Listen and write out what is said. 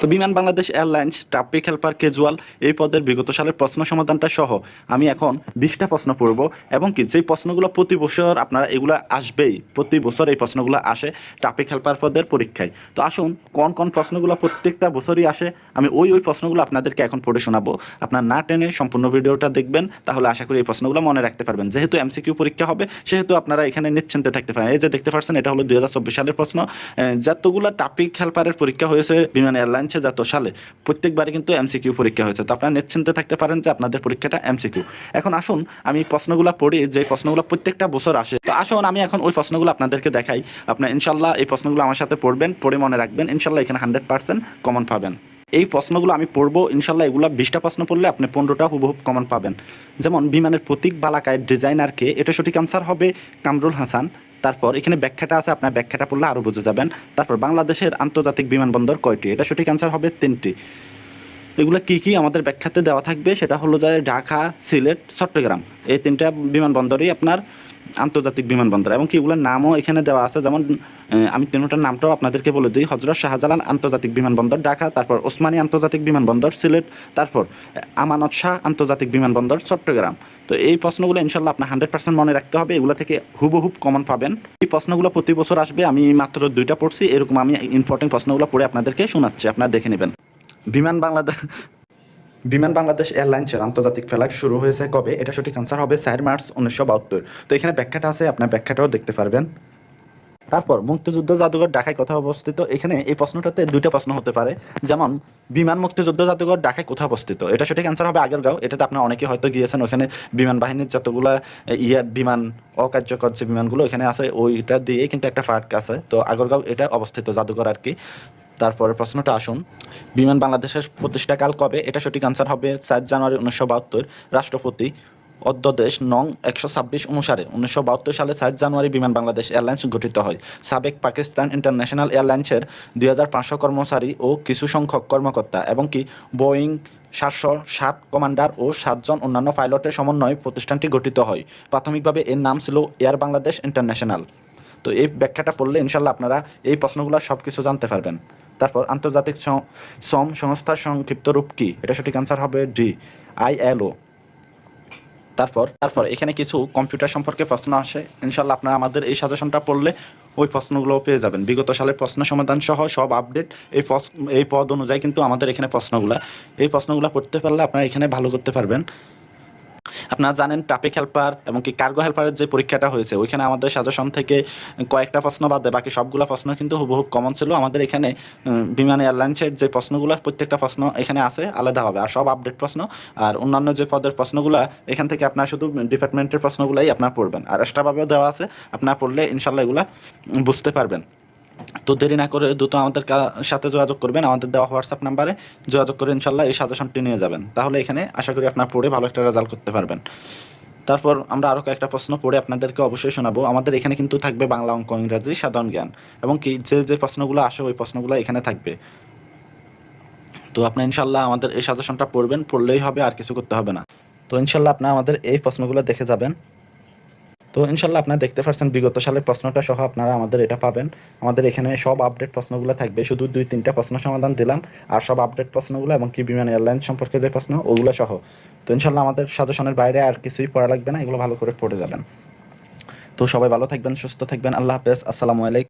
তো Biman Bangladesh airlines, traffic helper casual এই পদের বিগত সালের প্রশ্ন সমাধানটা সহ আমি এখন বিশটা প্রশ্ন পড়ব এবং কি যেই প্রশ্নগুলো প্রতি বছর আপনারা এগুলো আসবেই, প্রতি বছর এই প্রশ্নগুলো আসে ট্রাফিক হেল্পার পদের পরীক্ষায়। তো আসুন, কোন কোন প্রশ্নগুলো প্রত্যেকটা বছরই আসে, আমি ওই ওই প্রশ্নগুলো আপনাদেরকে এখন পড়ে শোনাবো। আপনার না টেনে সম্পূর্ণ ভিডিওটা দেখবেন, তাহলে আশা করি এই প্রশ্নগুলো মনে রাখতে পারবেন। যেহেতু এমসিকিউ পরীক্ষা হবে, সেহেতু আপনারা এখানে নিশ্চিন্তে থাকতে পারেন। এই যে দেখতে পাচ্ছেন এটা হলো দুই হাজার চব্বিশ সালের প্রশ্ন। যতগুলো ট্রাফিক হেল্পারের পরীক্ষা হয়েছে বিমান এয়ারলাইন্সে যত সালে প্রত্যেকবারই কিন্তু এমসিকিউ পরীক্ষা হয়েছে। তো আপনারা নিশ্চিন্তে থাকতে পারেন যে আপনাদের পরীক্ষাটা এমসিকিউ। এখন আসুন, আমি প্রশ্নগুলো পড়ি, যে প্রশ্নগুলো প্রত্যেকটা বছর আসে। তো আসুন, আমি এখন ওই প্রশ্নগুলো আপনাদেরকে দেখাই। আপনার ইনশাল্লাহ এই প্রশ্নগুলো আমার সাথে পড়বেন, পড়ে মনে রাখবেন। ইনশাল্লাহ এখানে হান্ড্রেড পার্সেন্ট কমন পাবেন। এই প্রশ্নগুলো আমি পড়ব ইনশাল্লাহ এগুলো বিশটা প্রশ্ন পড়লে আপনি পনেরোটা হুবহুব কমন পাবেন। যেমন, বিমানের প্রতীক বালাকায় ডিজাইনারকে, এটা সঠিক আনসার হবে কামরুল হাসান। তারপর এখানে ব্যাখ্যাটা আছে, আপনার ব্যাখ্যাটা পড়লে আরও বুঝে যাবেন। তারপর বাংলাদেশের আন্তর্জাতিক বিমানবন্দর কয়টি? এটা সঠিক অ্যান্সার হবে তিনটি। এগুলো কী কী আমাদের ব্যাখ্যাতে দেওয়া থাকবে সেটা হলো যে ঢাকা, সিলেট, চট্টগ্রাম। এই তিনটা বিমানবন্দরই আপনার আন্তর্জাতিক বিমানবন্দর এবং কি এগুলোর নামও এখানে দেওয়া আছে। যেমন আমি তিনটার নামটাও আপনাদেরকে বলে দিই। হজরত শাহজালাল আন্তর্জাতিক বিমানবন্দর, ঢাকা, তারপর ওসমানী আন্তর্জাতিক বিমানবন্দর, সিলেট, তারপর আমানত শাহ আন্তর্জাতিক বিমানবন্দর, চট্টগ্রাম। তো এই প্রশ্নগুলো ইনশাল্লাহ আপনার হান্ড্রেড পার্সেন্ট মনে রাখতে হবে। এগুলো থেকে হুবহুব কমন পাবেন। এই প্রশ্নগুলো প্রতি বছর আসবে। আমি মাত্র দুইটা পড়ছি। এরকম আমি ইম্পর্টেন্ট প্রশ্নগুলো পড়ে আপনাদেরকে শোনাচ্ছি। আপনারা দেখে নেবেন। বিমান বাংলাদেশ বিমান বাংলাদেশ এয়ারলাইন্সের আন্তর্জাতিক ফ্লাইট শুরু হয়েছে কবে? এটা সঠিক আনসার হবে চার মার্চ উনিশশো বাহাত্তর। তো এখানে ব্যাখ্যাটা আছে, আপনার ব্যাখ্যাটাও দেখতে পারবেন। তারপর, মুক্তিযুদ্ধ জাদুঘর ঢাকায় কোথায় অবস্থিত? এখানে এই প্রশ্নটাতে দুইটা প্রশ্ন হতে পারে। যেমন, বিমান মুক্তিযুদ্ধ জাদুঘর ঢাকায় কোথায় অবস্থিত? এটা সঠিক অ্যান্সার হবে আগেরগাঁও। এটাতে আপনার অনেকে হয়তো গিয়েছেন, ওখানে বিমান বাহিনীর যতগুলো ইয়ে বিমান, অকার্যকর যে বিমানগুলো এখানে আছে, ওইটা দিয়ে কিন্তু একটা ফার্ক আছে। তো আগরগাঁও এটা অবস্থিত জাদুঘর আর কি। তারপরে প্রশ্নটা আসুন। বিমান বাংলাদেশের প্রতিষ্ঠাকাল কবে? এটা সঠিক আনসার হবে চার জানুয়ারি উনিশশো বাহাত্তর। রাষ্ট্রপতি অধ্যাদেশ নং একশো ছাব্বিশ অনুসারে উনিশশো বাহাত্তর সালে সাত জানুয়ারি বিমান বাংলাদেশ এয়ারলাইন্স গঠিত হয়। সাবেক পাকিস্তান ইন্টারন্যাশনাল এয়ারলাইন্সের দুই হাজার পাঁচশো কর্মচারী ও কিছু সংখ্যক কর্মকর্তা এবং কি বোয়িং সাতশো সাত কমান্ডার ও সাতজন অন্যান্য পাইলটের সমন্বয়ে প্রতিষ্ঠানটি গঠিত হয়। প্রাথমিকভাবে এর নাম ছিল এয়ার বাংলাদেশ ইন্টারন্যাশনাল। তো এই ব্যাখ্যাটা পড়লে ইনশাল্লাহ আপনারা এই প্রশ্নগুলো সব কিছু জানতে পারবেন। তারপর আন্তর্জাতিক শ্রম সংস্থার সংক্ষিপ্ত রূপ কি? এটা সঠিক আনসার হবে ডি আইএলও তারপর তারপর এখানে কিছু কম্পিউটার সম্পর্কে প্রশ্ন আসে। ইনশাল্লাহ আপনারা আমাদের এই সাজেশনটা পড়লে ওই প্রশ্নগুলো পেয়ে যাবেন। বিগত সালের প্রশ্ন সমাধান সহ সব আপডেট এই এই পদ অনুযায়ী কিন্তু আমাদের এখানে প্রশ্নগুলো এই প্রশ্নগুলো পড়তে পারলে আপনারা এখানে ভালো করতে পারবেন। আপনারা জানেন ট্রাফিক হেল্পার এবং কি কার্গো হেল্পারের যে পরীক্ষাটা হয়েছে, ওইখানে আমাদের সাজেশন থেকে কয়েকটা প্রশ্ন বাদে বাকি সবগুলো প্রশ্ন কিন্তু হুবহু কমন ছিল। আমাদের এখানে বিমান এয়ারলাইন্সের যে প্রশ্নগুলো, প্রত্যেকটা প্রশ্ন এখানে আছে, আলাদাভাবে। আর সব আপডেট প্রশ্ন, আর অন্যান্য যে পদের প্রশ্নগুলো, এখান থেকে আপনার শুধু ডিপার্টমেন্টের প্রশ্নগুলোই আপনার পড়বেন। আর এক্সট্রাভাবেও দেওয়া আছে, আপনার পড়লে ইনশাল্লাহ এগুলো বুঝতে পারবেন। তো দেরি না করে দ্রুত আমাদের সাথে যোগাযোগ করবেন, আমাদের দেওয়া হোয়াটসঅ্যাপ নাম্বারে যোগাযোগ করে ইনশাল্লাহ এই সাজেশনটি নিয়ে যাবেন। তাহলে এখানে আশা করি আপনার পড়ে ভালো একটা রেজাল্ট করতে পারবেন। তারপর আমরা আরও কয়েকটা প্রশ্ন পড়ে আপনাদেরকে অবশ্যই শোনাবো। আমাদের এখানে কিন্তু থাকবে বাংলা অঙ্ক, ইংরাজি, সাধারণ জ্ঞান এবং কি যে যে প্রশ্নগুলো আসে ওই প্রশ্নগুলো এখানে থাকবে। তো আপনি ইনশাল্লাহ আমাদের এই সাজেশনটা পড়বেন, পড়লেই হবে, আর কিছু করতে হবে না। তো ইনশাল্লাহ আপনার আমাদের এই প্রশ্নগুলো দেখে যাবেন। তো ইনশাল্লাহ আপনারা দেখতে পাচ্ছেন বিগত সালের প্রশ্নটা সহ আপনারা আমাদের এটা পাবেন। আমাদের এখানে সব আপডেট প্রশ্নগুলো থাকবে। শুধু দুই, তিনটা প্রশ্ন সমাধান দিলাম আর সব আপডেট প্রশ্নগুলো এবং কি বিমান এয়ারলাইন্স সম্পর্কে যে প্রশ্ন, ওগুলো সহ। তো ইনশাল্লাহ আমাদের সাজেশনের বাইরে আর কিছুই পড়া লাগবে না, এগুলো ভালো করে পড়ে যাবেন। তো সবাই ভালো থাকবেন, সুস্থ থাকবেন। আল্লাহ হাফেজ। আসসালামু আলাইকুম।